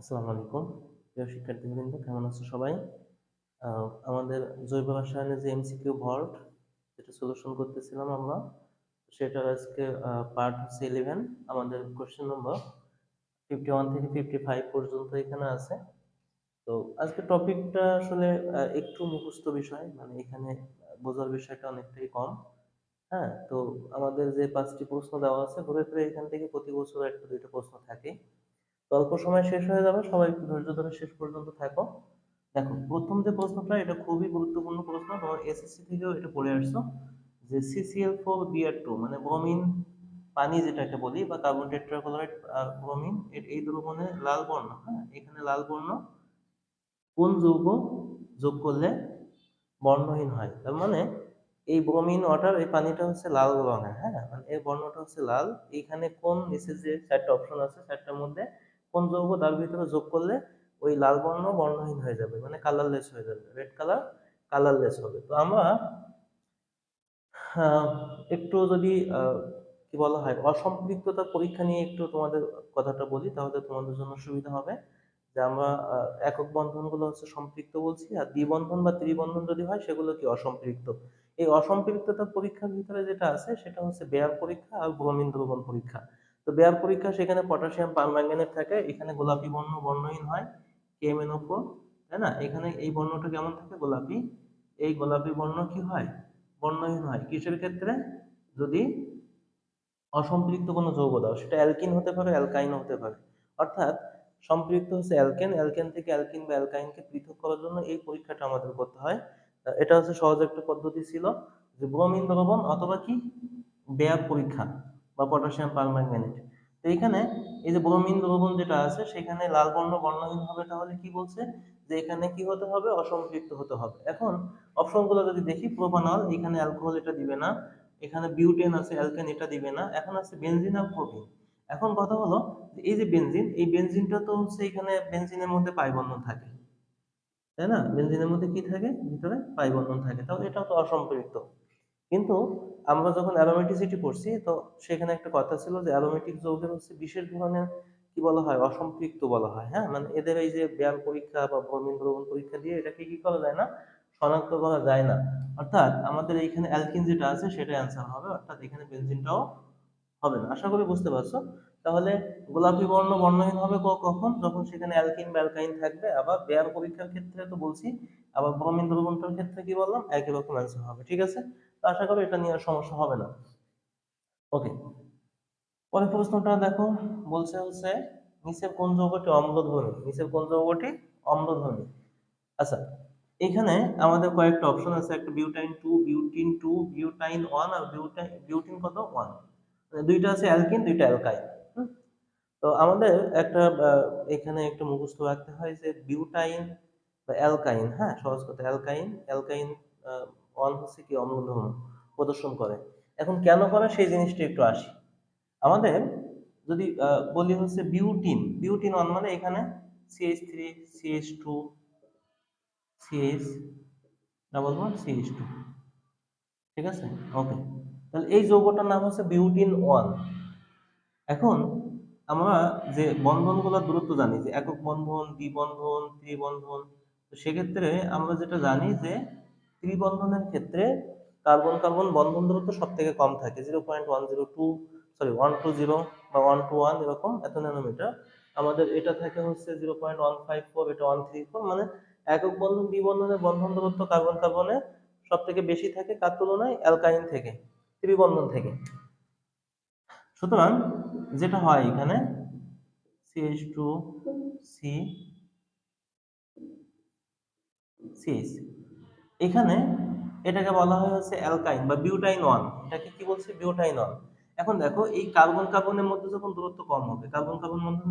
আসসালামু আলাইকুম। প্রিয় শিক্ষার্থীবৃন্দ, কেমন আছো সবাই? আমাদের জৈব রসায়নের যে এমসিকিউ ভল্ট যেটা সলিউশন করতেছিলাম আমরা, সেটার আজকে পার্ট হচ্ছে ইলেভেন আমাদের কোশ্চেন নম্বর ফিফটি ওয়ান থেকে ফিফটি ফাইভ পর্যন্ত এখানে আছে। তো আজকে টপিকটা আসলে একটু মুখস্থ বিষয় মানে এখানে বোঝার বিষয়টা অনেকটাই কম। হ্যাঁ তো আমাদের যে পাঁচটি প্রশ্ন দেওয়া আছে, ঘুরে ফিরে এখান থেকে প্রতি বছর একটা দুইটা প্রশ্ন থাকে। অল্প সময় শেষ হয়ে যাবে, সবাই একটু ধৈর্য ধরে শেষ পর্যন্ত থাকো। দেখো, প্রথম যে প্রশ্নটা, এটা খুবই গুরুত্বপূর্ণ প্রশ্ন, তোমার এসএসসি থেকেও এটা পড়ে আসছো, যে সিসিএল ফোর বিআর টু মানে ব্রোমিন পানি যেটাকে বলি, বা কার্বন টেট্রাক্লোরাইড ব্রোমিন এই দ্রবণে লাল বর্ণ হ্যাঁ? এখানে লাল বর্ণ, কোন যৌগ যোগ করলে বর্ণহীন হয়? তার মানে এই ব্রোমিন ওয়াটার এই পানিটা হচ্ছে লাল রঙের হ্যাঁ? মানে এই বর্ণটা হচ্ছে লাল। এইখানে কোন নিচে যে চারটা অপশন আছে, চারটার মধ্যে কোন যৌগ তার ভিতরে যোগ করলে ওই লাল বর্ণ বর্ণহীন হয়ে যাবে মানে কালারলেস হয়ে যাবে। রেড কালার কালারলেস হবে। তো আমরা একটু যদি কি বলা হয়, অসম্পৃক্ততার পরীক্ষা নিয়ে একটু তোমাদের কথাটা বলি, তাহলে তোমাদের জন্য সুবিধা হবে। যে আমরা একক বন্ধনগুলো হচ্ছে সম্পৃক্ত বলছি, আর দ্বিবন্ধন বা ত্রিবন্ধন যদি হয়, সেগুলো কি অসম্পৃক্ত? এই অসম্পৃক্ততার পরীক্ষার ভিতরে যেটা আছে, সেটা হচ্ছে বেয়ার পরীক্ষা আর ব্রোমিন দ্রবণ পরীক্ষা। তো বেয়ার পরীক্ষা সেখানে পটাশিয়াম পারম্যাঙ্গানেট থাকে, এখানে গোলাপি বর্ণ বর্ণহীন হয় কেএমএনও ফোর তাই না? এখানে এই বর্ণটা কেমন থাকে? গোলাপি। এই গোলাপি বর্ণ কি হয়? বর্ণহীন হয়। কিসের ক্ষেত্রে? যদি অসম্পৃক্ত কোনো যৌগ দাও, সেটা অ্যালকিন হতে পারে অ্যালকাইন হতে পারে। অর্থাৎ সম্পৃক্ত হচ্ছে অ্যালকেন অ্যালকেন থেকে অ্যালকিন বা অ্যালকাইনকে পৃথক করার জন্য এই পরীক্ষাটা আমাদের করতে হয়। এটা হচ্ছে সহজ একটা পদ্ধতি ছিল যে ব্রোমিন দ্রবণ অথবা কি? বেয়ার পরীক্ষা। বা পটাশিয়াম পারম্যাঙ্গানেট তো এখানে এই যে ব্রোমিন দ্রবণ যেটা আছে, সেখানে লাল বর্ণ বর্ণহীন হবে তাহলে কি বলছে? যে এখানে কি হতে হবে? অসম্পৃক্ত হতে হবে। এখন অপশনগুলো যদি দেখি প্রোপানল এখানে অ্যালকোহল এটা দিবে না। এখানে বিউটেন আছে অ্যালকেন এটা দিবে না। এখন আছে বেনজিন আর প্রোপিন এখন কথা হলো এই যে বেনজিন এই বেনজিনটা তো হচ্ছে এখানে বেনজিনের মধ্যে পাই বন্ধন থাকে। তাই না? বেনজিনের মধ্যে কি থাকে? ভিতরে পাই বন্ধন থাকে। তাহলে এটাও তো অসম্পৃক্ত। কিন্তু আমরা যখন অ্যারোমেটিসিটি পড়ছি, তো সেখানে একটা কথা ছিল যে অ্যারোমেটিক যৌগের হচ্ছে বিশেষ ধরনের কি বলা হয়, অসম্পৃক্ত বলা হয় হ্যাঁ? মানে এদের এই যে ব্যায়াম পরীক্ষা বা ব্রমিন দ্রবণ পরীক্ষা দিয়ে এটাকে কি করা যায় না, শনাক্ত করা যায় না। অর্থাৎ আমাদের এইখানে অ্যালকিন যেটা আছে সেটা অ্যান্সার হবে, অর্থাৎ এখানে বেনজিনটাও হবে না। আশা করি বুঝতে পারছ? তাহলে গোলাপি বর্ণ বর্ণহীন হবে কখন? যখন সেখানে অ্যালকিন বা অ্যালকাইন থাকবে, আবার ব্যায়াম পরীক্ষার ক্ষেত্রে তো বলছি, আবার ব্রমিন দ্রবণটার ক্ষেত্রে কি বললাম? একই রকম অ্যান্সার হবে, ঠিক আছে? আশা করি এটা নিয়ে আর সমস্যা হবে না। ওকে পরের প্রশ্নটা দেখো, বলছে হচ্ছে, নিচের কোন যৌগটি অম্লধর্মী? নিচের কোন যৌগটি অম্লধর্মী? আচ্ছা এখানে আমাদের কয়েকটা অপশন আছে, একটা butyne two butene two butyne one আর বিউটাইন বিউটিন কত? ওয়ান দুইটা আছে অ্যালকিন দুইটা অ্যালকাইন তো আমাদের একটা এখানে একটা মুখস্থ রাখতে হয় যে বিউটাইন বা অ্যালকাইন হ্যাঁ সহজ কথা অ্যালকাইন অ্যালকাইন ওয়ান হচ্ছে কি অম্লধর্ম প্রদর্শন করে? এখন কেন করে? সেই জিনিসটা একটু আসি। আমাদের যদি বলি হচ্ছে বিউটিন। বিউটিন ওয়ান মানে এখানে CH three CH two CH double one CH two ঠিক আছে? ওকে তাহলে এই যৌগটার নাম হচ্ছে বিউটিন ওয়ান এখন আমরা যে বন্ধনগুলোর দূরত্ব জানি, যে একক বন্ধন দ্বিবন্ধন ত্রিবন্ধন, তো সেক্ষেত্রে আমরা যেটা জানি যে ত্রিবন্ধনের ক্ষেত্রে কার্বন কার্বন বন্ধন দূরত্ব সব থেকে কম থাকে zero point one zero two sorry one two zero বা ওয়ান টু ওয়ান এরকম এত ন্যানোমিটার আমাদের এটা থাকে হচ্ছে zero point one five four এটা ওয়ান থ্রি ফোর মানে একক বন্ধন দ্বিবন্ধনের বন্ধন দূরত্ব কার্বন, কার্বনে সব থেকে বেশি থাকে কার তুলনায়? অ্যালকাইন থেকে, ত্রিবন্ধন থেকে। সুতরাং যেটা হয় এখানে সিএইচ টু সি সিএইচ এখানে এটাকে বলা হয় হচ্ছে অ্যালকাইন বা বিউটাইন ওয়ান। এটাকে কি বলছে? Butyne one. এখন দেখো, এই কার্বন কার্বনের মধ্যে যখন দূরত্ব কম হবে, কার্বন কার্বন বন্ধন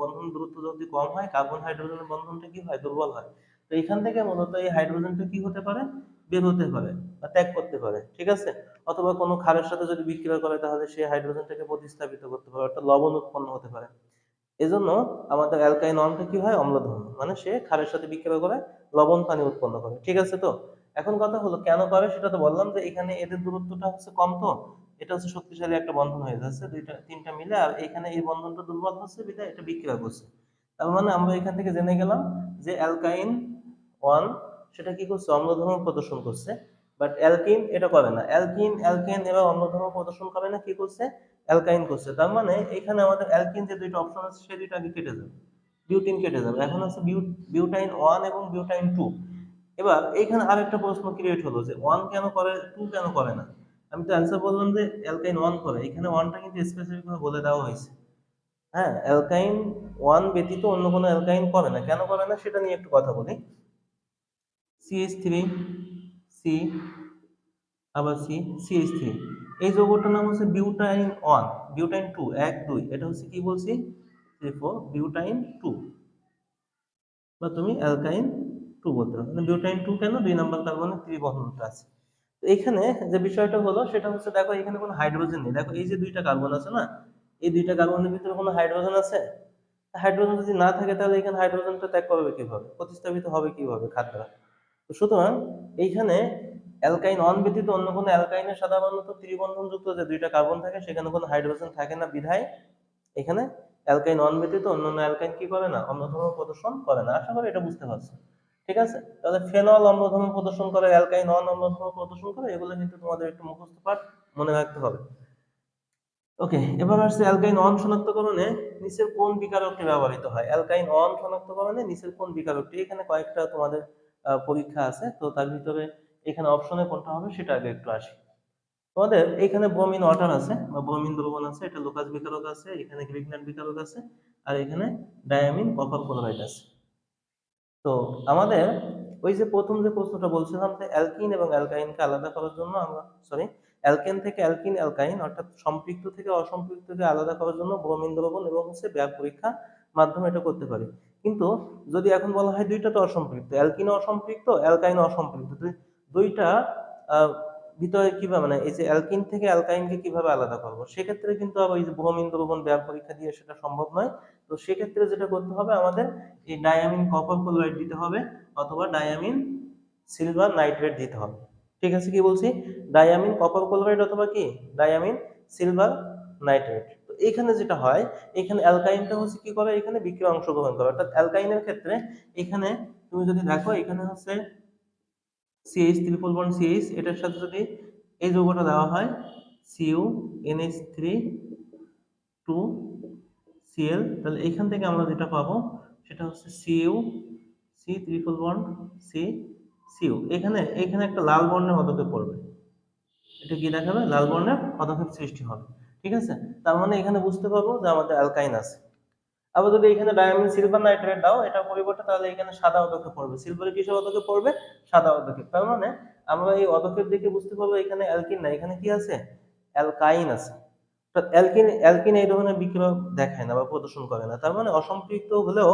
বন্ধন দূরত্ব যদি কম হয়, কার্বন হাইড্রোজেনের বন্ধনটা কি হয়? দুর্বল হয়। তো এখান থেকে মূলত এই হাইড্রোজেনটা কি হতে পারে? বের হতে পারে বা ত্যাগ করতে পারে, ঠিক আছে? অথবা কোনো ক্ষারের সাথে যদি বিক্রিয়া করে, তাহলে সেই হাইড্রোজেনটাকে প্রতিস্থাপিত করতে পারে, অর্থাৎ লবণ উৎপন্ন হতে পারে। এজন্য আমাদের অ্যালকাইন অনটা কি হয়? অম্লধর্ম। মানে সে ক্ষারের সাথে বিক্রিয়া করে লবণ, পানি উৎপন্ন করে। ঠিক আছে তো? এখন কথা হলো, কেন করে? সেটা তো বললাম যে এখানে এদের দূরত্বটা হচ্ছে কম তো। এটা হচ্ছে শক্তিশালী একটা বন্ধন হয়ে যাচ্ছে। দুইটা, তিনটা মিলে, আর এখানে এই বন্ধনটা দুর্বল হচ্ছে বিধায় এটা বিক্রিয়া করছে। তার মানে আমরা এখান থেকে জেনে গেলাম যে অ্যালকাইন ওয়ান সেটা কি করছে? অম্লধর্ম প্রদর্শন করছে। বাট অ্যালকিন এটা করে না। অ্যালকিন, অ্যালকেন এবার অম্লধর্ম প্রদর্শন করে না, কি করছে? অ্যালকাইন করছে। তার মানে এখানে আমাদের অ্যালকিন যে দুইটা অপশন আছে সেই দুইটা আগে কেটে যাবে। বিউটিন কেটে যাবে। এখন আছে বিউটাইন ওয়ান এবং বিউটাইন টু। এবার এইখানে আরেকটা প্রশ্ন ক্রিয়েট হলো যে ওয়ান কেন করে টু কেন করে না? আমি তো অ্যান্সার বললাম যে, অ্যালকাইন ওয়ান করে। এখানে ওয়ানটা কিন্তু স্পেসিফিক ভাবে বলে দেওয়া হয়েছে। হ্যাঁ অ্যালকাইন ওয়ান ব্যতীত অন্য কোনো অ্যালকাইন করে না। কেন করে না, সেটা নিয়ে একটু কথা বলি। সিএইচ থ্রি সি আবার সি সিএইচ থ্রি এই যৌগটার নাম হচ্ছে বিউটাইন ওয়ান, বিউটাইন টু, এক, দুই। এটা হচ্ছে কি বলছি? Three four butyne two. বা তুমি অ্যালকাইন টু বলতে পারো। মানে বিউটাইন টু কেন? দুই নম্বর কার্বনের ত্রিবন্ধনটা আছে। এখানে যে বিষয়টা হলো, সেটা হচ্ছে দেখো, এখানে কোনো হাইড্রোজেন নেই। দেখো, এই যে দুইটা কার্বন আছে না, এই দুইটা কার্বনের ভিতরে কোনো হাইড্রোজেন আছে? হাইড্রোজেন যদি না থাকে, তাহলে এখানে হাইড্রোজেনটা ত্যাগ করবে কীভাবে? প্রতিস্থাপিত হবে কীভাবে খাদ্যরা? তো সুতরাং, এইখানে অ্যালকাইন অন ব্যতীত অন্য কোনো অ্যালকাইনের সাধারণত ত্রিবন্ধনযুক্ত যে দুইটা কার্বন থাকে, সেখানে কোনো হাইড্রোজেন থাকে না বিধায়। এখানে অ্যালকাইন অন ব্যতীত অন্যান্য অ্যালকাইন কি করে না? অম্লধর্ম প্রদর্শন করে না। আশা করি এটা বুঝতে পারছ। ঠিক আছে? তাহলে ফেনল অম্লধর্ম প্রদর্শন করে, অ্যালকাইন অন অম্লধর্ম প্রদর্শন করে, এগুলো কিন্তু তোমাদের একটু মুখস্থ পাঠ মনে রাখতে হবে। ওকে, এবার আসছে অ্যালকাইন অন শনাক্তকরণে নিচের কোন বিকারকটি ব্যবহৃত হয়? অ্যালকাইন অন শনাক্তকরণে নিচের কোন বিকারকটি? এখানে কয়েকটা তোমাদের পরীক্ষা আছে, তো তার ভিতরে এখানে অপশনে কোনটা হবে সেটা আগে একটু আসি। তোমাদের এখানে ব্রোমিন ওয়াটার আছে বা ব্রোমিন দ্রবণ আছে, এটা লোকাস বিকারক আছে, এখানে গ্রিগনাট বিকারক আছে, আর এখানে ডায়ামিন কপার ক্লোরাইড আছে। তো আমাদের ওই যে প্রথম যে প্রশ্নটা বলছিলাম যে অ্যালকিন এবং অ্যালকাইনকে আলাদা করার জন্য আমরা সরি অ্যালকেন থেকে অ্যালকিন অ্যালকাইন অর্থাৎ সম্পৃক্ত থেকে অসম্পৃক্তকে আলাদা করার জন্য ব্রোমিন দ্রবণ এবং হচ্ছে ব্যাপ পরীক্ষা মাধ্যমে এটা করতে পারি। কিন্তু যদি এখন বলা হয় দুইটা তো অসম্পৃক্ত অ্যালকিন অসম্পৃক্ত অ্যালকাইন অসম্পৃক্ত দুইটা ভিতরে কীভাবে মানে এই যে অ্যালকিন থেকে অ্যালকাইনকে কীভাবে আলাদা করব? সেক্ষেত্রে কিন্তু আবার এই যে ব্রোমিন দ্রবণ ব্যাপ পরীক্ষা দিয়ে সেটা সম্ভব নয়। তো সেক্ষেত্রে যেটা করতে হবে আমাদের, এই ডায়ামিন কপার ক্লোরাইড দিতে হবে অথবা ডায়ামিন সিলভার নাইট্রেট দিতে হবে। ঠিক আছে কি বলছি? ডায়ামিন কপার ক্লোরাইড অথবা কি? ডায়ামিন সিলভার নাইট্রেট তো এখানে যেটা হয়, এখানে অ্যালকাইনটা হচ্ছে কি করে? এখানে বিক্রিয়া অংশগ্রহণ করে। অর্থাৎ অ্যালকাইনের ক্ষেত্রে এখানে তুমি যদি দেখো, এখানে হচ্ছে সিএইচ ত্রিপল বন্ড সিএইচ এটার সাথে যদি এই যৌগটা দেওয়া হয় Cu NH three two Cl তাহলে এখান থেকে আমরা যেটা পাবো, সেটা হচ্ছে Cu C triple bond C Cu এখানে এখানে একটা লাল বর্ণের পদক্ষেপ পড়বে। এটা কি দেখাবে? লাল বর্ণের পদক্ষেপ সৃষ্টি হবে। ঠিক আছে? তার মানে এখানে বুঝতে পারব যে আমাদের অ্যালকাইন আছে। আবার যদি এখানে ডায়ামিন সিলভার নাইট্রেট দাও, এটা পরিবর্তে তাহলে এখানে সাদা পদক্ষেপ পড়বে। সিলভার কিসের পদক্ষেপ পড়বে? সাদা পদক্ষেপ তার মানে আমরা এই পদক্ষেপ দিকে বুঝতে পারব এখানে অ্যালকিন না এখানে কি আছে? অ্যালকাইন আছে। অ্যালকিন অ্যালকিন এই ধরনের বিক্রিয়া দেখায় না বা প্রদর্শন করে না। তার মানে অসম্পৃক্ত হলেও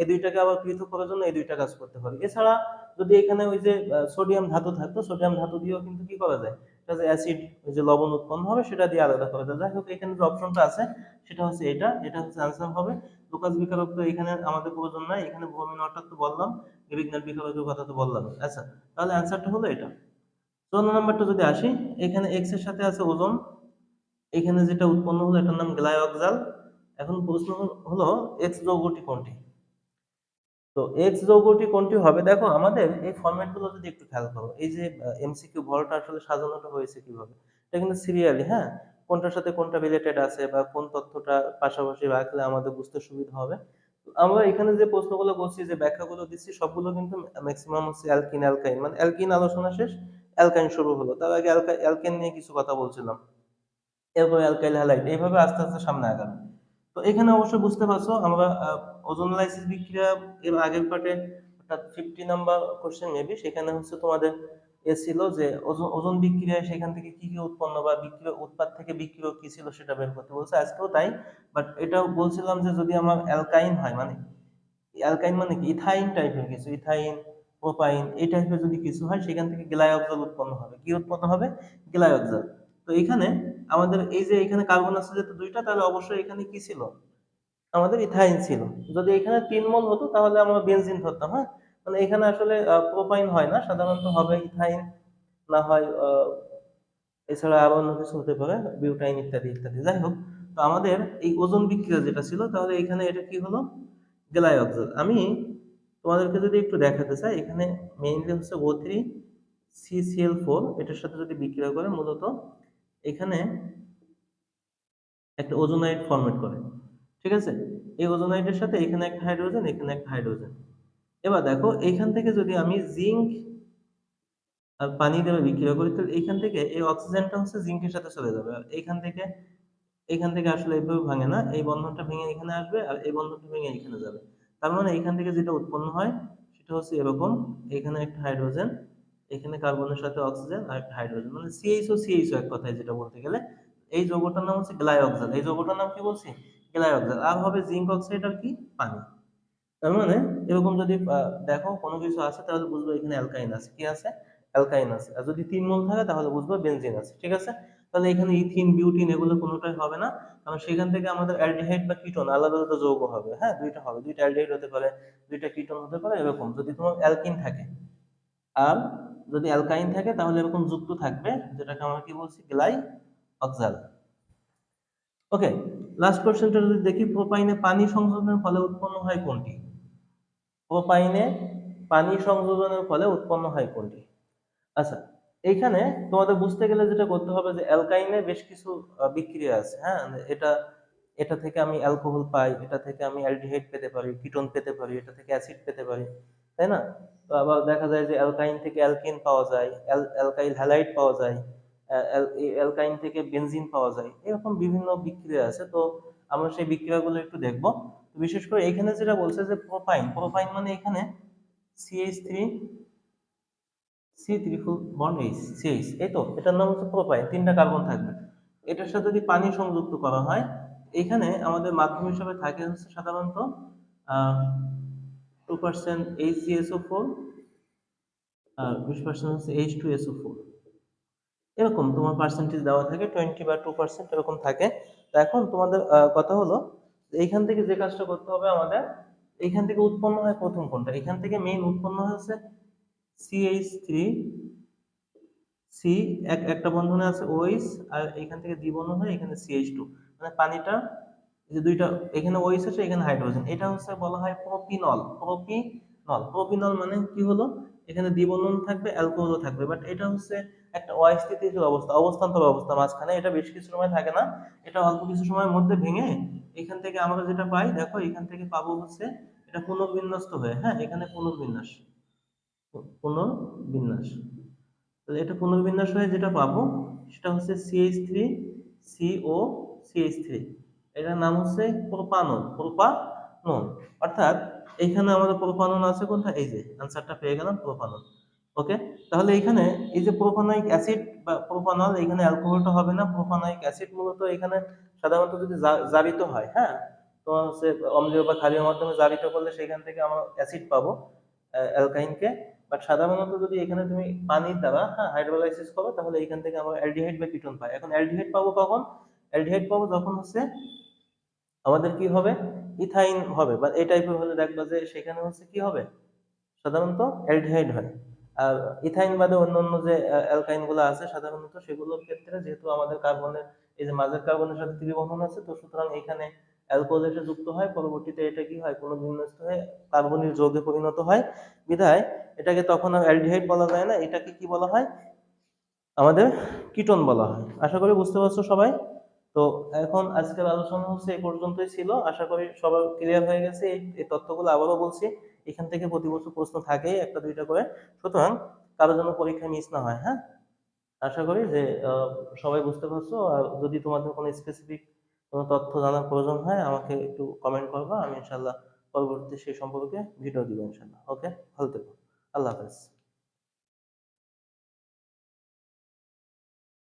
এই দুইটাকে আবার পৃথক করার জন্য এই দুইটা কাজ করতে পারে এছাড়া যদি এখানে ওই যে সোডিয়াম ধাতু থাকতো সোডিয়াম ধাতু দিয়েও কিন্তু কি করা যায়? যে অ্যাসিড যে লবণ উৎপন্ন হবে, সেটা দিয়ে আলাদা করা যায়। যাই হোক, এখানে যে অপশনটা আছে, সেটা হচ্ছে এটা। এটা হচ্ছে অ্যান্সার হবে। লুকাস এখানে আমাদের প্রয়োজন নাই, এখানে বললাম কথা তো বললাম। আচ্ছা তাহলে অ্যান্সারটা হলো এটা। চৌদ্দ যদি আসি, এখানে এক্সের সাথে আছে ওজন, এখানে যেটা উৎপন্ন হলো, এটার নাম গ্লাইঅক্সাল। এখন প্রশ্ন হলো এক্স যৌগটি কোনটি? তো এক্স যৌগটি কোনটি হবে? দেখো, আমাদের এই ফরম্যাটগুলো যদি একটু খেয়াল করো, এই যে এমসিকিউ ভরটা আসলে সাজানোটা হয়েছে কীভাবে? এটা কিন্তু সিরিয়ালি হ্যাঁ? কোনটার সাথে কোনটা রিলেটেড আছে বা কোন তথ্যটা পাশাপাশি রাখলে আমাদের বুঝতে সুবিধা হবে। আমরা এখানে যে প্রশ্নগুলো করছি, যে ব্যাখ্যাগুলো দিচ্ছি, সবগুলো কিন্তু ম্যাক্সিমাম হচ্ছে অ্যালকিন অ্যালকাইন মানে অ্যালকিন আলোচনা শেষ অ্যালকাইন শুরু হলো। তার আগে অ্যালকাইন নিয়ে কিছু কথা বলছিলাম। এরপর অ্যালকাইল হ্যালাইড এইভাবে আস্তে আস্তে সামনে আগাবে তো এখানে অবশ্যই বুঝতে পারছ, আমরা ওজোনালাইসিস বিক্রিয়া এর আগের পার্টে অর্থাৎ ফিফটি নাম্বার কোশ্চেন মেবি সেখানে হচ্ছে তোমাদের এ ছিল যে ওজন ওজন বিক্রিয়ায় সেখান থেকে কি কি উৎপন্ন বা বিক্রিয়া উৎপাদ থেকে বিক্রিয় কি ছিল সেটা বের করতে বলছে। আজকেও তাই বাট এটাও বলছিলাম যে যদি আমার অ্যালকাইন হয় মানে অ্যালকাইন মানে কি? ইথাইন টাইপের কিছু, ইথাইন, প্রোপাইন, এই টাইপের যদি কিছু হয়, সেখান থেকে গ্লাইঅক্সাল উৎপন্ন হবে। কি উৎপন্ন হবে? গ্লাইঅক্সাল তো এখানে আমাদের এই যে এখানে কার্বন আছে যেহেতু দুইটা, তাহলে অবশ্যই এখানে কি ছিল? আমাদের ইথাইন ছিল। যদি এখানে তিন মোল হতো, তাহলে আমরা বেনজিন ধরতাম হ্যাঁ? মানে এখানে আসলে প্রোপাইন হয় না, সাধারণত হবে ইথাইন, না হয় এছাড়া আরও অন্য কিছু হতে পারে, বিউটাইন ইত্যাদি ইত্যাদি। যাই হোক, তো আমাদের এই ওজন বিক্রিয়া যেটা ছিল, তাহলে এখানে এটা কি হলো? গ্লাইঅক্সাল আমি তোমাদেরকে যদি একটু দেখাতে চাই, এখানে মেইনলি হচ্ছে ও থ্রি সিসিএল ফোর এটার সাথে যদি বিক্রিয়া করে, মূলত এখানে একটা ওজোনাইড ফরমেট করে, ঠিক আছে? এই ওজোনাইডের সাথে এখানে একটা হাইড্রোজেন এখানে একটা হাইড্রোজেন এবার দেখো এইখান থেকে যদি আমি জিঙ্ক আর পানি দেবে বিক্রিয়া করি, তাহলে এইখান থেকে এই অক্সিজেনটা হচ্ছে জিঙ্কের সাথে চলে যাবে। আর এইখান থেকে এইখান থেকে আসলে এইভাবে ভাঙে না, এই বন্ধনটা ভেঙে এখানে আসবে আর এই বন্ধনটা ভেঙে এখানে যাবে। তার মানে এইখান থেকে যেটা উৎপন্ন হয়, সেটা হচ্ছে এরকম, এখানে একটা হাইড্রোজেন এখানে কার্বনের সাথে অক্সিজেন আর একটা হাইড্রোজেন মানে সিএইচও সিএইচও এক কথায় যেটা বলতে গেলে। এই যৌগটার নাম হচ্ছে গ্লাইঅক্সাল এই যৌগটার নাম কি বলছি? গ্লাইঅক্সাল আর হবে জিঙ্ক অক্সাইড আর কি? পানি। তার মানে এরকম যদি দেখো কোনো কিছু আছে, তাহলে বুঝব এখানে অ্যালকাইন আছে। কি আছে? অ্যালকাইন আছে। আর যদি তিন মোল থাকে, তাহলে বুঝব বেনজিন আছে। ঠিক আছে? তাহলে এখানে ইথিন বিউটিন এগুলো কোনোটাই হবে না। কারণ সেখান থেকে আমাদের অ্যালডিহাইড বা কিটোন আলাদা আলাদা যৌগ হবে। হ্যাঁ দুইটা হবে। দুইটা অ্যালডিহাইড হতে পারে, দুইটা কিটোন হতে পারে, এরকম। যদি তোমার অ্যালকিন থাকে। আর যদি অ্যালকাইন থাকে, তাহলে এরকম যুক্ত থাকবে, যেটাকে আমরা কি বলছি? গ্লাই অক্সাল ওকে লাস্ট কোশ্চেনটা যদি দেখি প্রোপাইনে পানি সংযোজনের ফলে উৎপন্ন হয় কোনটি? প্রোপাইনে পানি সংযোজনের ফলে উৎপন্ন হয় কোনটি? আচ্ছা এইখানে তোমাদের বুঝতে গেলে যেটা করতে হবে যে অ্যালকাইনে বেশ কিছু বিক্রিয়া আছে হ্যাঁ? এটা এটা থেকে আমি অ্যালকোহল পাই, এটা থেকে আমি অ্যালডিহাইড পেতে পারি, কিটোন পেতে পারি, এটা থেকে অ্যাসিড পেতে পারি, তাই না? তো আবার দেখা যায় যে অ্যালকাইন থেকে অ্যালকিন পাওয়া যায় অ্যালকাইল হ্যালাইড পাওয়া যায় অ্যালকাইন থেকে বেনজিন পাওয়া যায়। এরকম বিভিন্ন বিক্রিয়া আছে, তো আমরা সেই বিক্রিয়াগুলো একটু দেখব। বিশেষ করে এখানে যেটা বলছে যে প্রোপাইন প্রোপাইন মানে এখানে CH three C triple bond H CH এই তো, এটার নাম হচ্ছে প্রোপাইন, তিনটা কার্বন থাকবে। এটার সাথে যদি পানি সংযুক্ত করা হয়, এখানে আমাদের মাধ্যম হিসাবে থাকে হচ্ছে সাধারণত two percent H GSO four আর বিশ পার্সেন্ট হচ্ছে এইচ টু এসও ফোর এরকম তোমার পার্সেন্টেজ দেওয়া থাকে টোয়েন্টি বা টু পার্সেন্ট এরকম থাকে। তো এখন তোমাদের কথা হলো, এইখান থেকে যে কাজটা করতে হবে আমাদের, এইখান থেকে উৎপন্ন হয় প্রথম কোনটা? এখান থেকে মেইন উৎপন্ন হয়েছে সিএইচ থ্রি সি এক, একটা বন্ধনে আছে ওইস আর এখান থেকে দ্বিবন্ধন হয় এখানে সিএইচ টু মানে পানিটা যে দুইটা, এখানে ওইস আছে, এখানে হাইড্রোজেন এটা হচ্ছে বলা হয় প্রোপিনল প্রোপিনল প্রোপিনল মানে কি হলো? এখানে দ্বিবন্ধন থাকবে, অ্যালকোহলও থাকবে বাট এটা হচ্ছে একটা অস্থিতিশীল অবস্থা, অবস্থান্তর অবস্থা মাঝখানে, এটা বেশ কিছু সময় থাকে না, এটা অল্প কিছু সময়ের মধ্যে ভেঙে এখান থেকে আমরা যেটা পাই, দেখো এখান থেকে পাবো হচ্ছে এটা পুনর্বিন্যস্ত হয়ে হ্যাঁ এখানে পুনর্বিন্যাস পুনর্বিন্যাস, তাহলে এটা পুনর্বিন্যাস হয়ে যেটা পাবো সেটা হচ্ছে CH three CO CH three এটার নাম হচ্ছে প্রোপানন প্রোপানন অর্থাৎ এইখানে আমাদের প্রোপানন আছে কোনটা? এই যে আনসারটা পেয়ে গেলাম প্রোপানন ওকে তাহলে এখানে এই যে প্রোপানয়িক অ্যাসিড বা প্রোপানল এখানে অ্যালকোহলটা হবে না। প্রোপানয়িক অ্যাসিড মূলত এখানে সাধারণত যদি জারিত হয় হ্যাঁ? তো হচ্ছে অম্লীয় বা ক্ষারীয় মাধ্যমে জারিত করলে সেখান থেকে আমরা অ্যাসিড পাবো অ্যালকাইনকে বাট সাধারণত যদি এখানে তুমি পানির দ্বারা হ্যাঁ হাইড্রোলাইসিস করো, তাহলে এখান থেকে আমরা অ্যালডিহাইড বা কিটোন পাই। এখন অ্যালডিহাইড পাবো কখন? অ্যালডিহাইড পাবো যখন হচ্ছে আমাদের কি হবে? ইথাইন হবে। বা এই টাইপের হলে দেখবা যে সেখানে হচ্ছে কি হবে? সাধারণত অ্যালডিহাইড হয়। আর ইথাইন বাদে অন্য অন্য যে অ্যালকাইনগুলো আছে, সাধারণত সেগুলোর ক্ষেত্রে যেহেতু আমাদের কার্বনের, এই যে মাঝের কার্বনের সাথে ত্রিবন্ধন আছে, তো সুতরাং এখানে অ্যালকোহল এসে যুক্ত হয়। পরবর্তীতে এটা কি হয়? কোনো বিন্যস্ত হয়ে কার্বনিক যৌগে পরিণত হয়। বিধায় এটাকে তখন আর অ্যালডিহাইড বলা যায় না। এটাকে কি বলা হয়? আমাদের কিটোন বলা হয়। আশা করি বুঝতে পারছ সবাই? তো এখন আজকের আলোচনা হচ্ছে এই পর্যন্তই ছিল। আশা করি সবার ক্লিয়ার হয়ে গেছে। এই তথ্যগুলো আবারও বলছি, এখান থেকে প্রতি বছর প্রশ্ন থাকেই একটা, দুইটা করে। সুতরাং কারও জন্য পরীক্ষা মিস না হয় হ্যাঁ? আশা করি যে সবাই বুঝতে পারছ। আর যদি তোমাদের কোনো স্পেসিফিক কোনো তথ্য জানার প্রয়োজন হয়, আমাকে একটু কমেন্ট করবা। আমি ইনশাল্লাহ পরবর্তীতে সেই সম্পর্কে ভিডিও দিব ইনশাল্লাহ ওকে ভালো থেকো। আল্লাহ হাফেজ।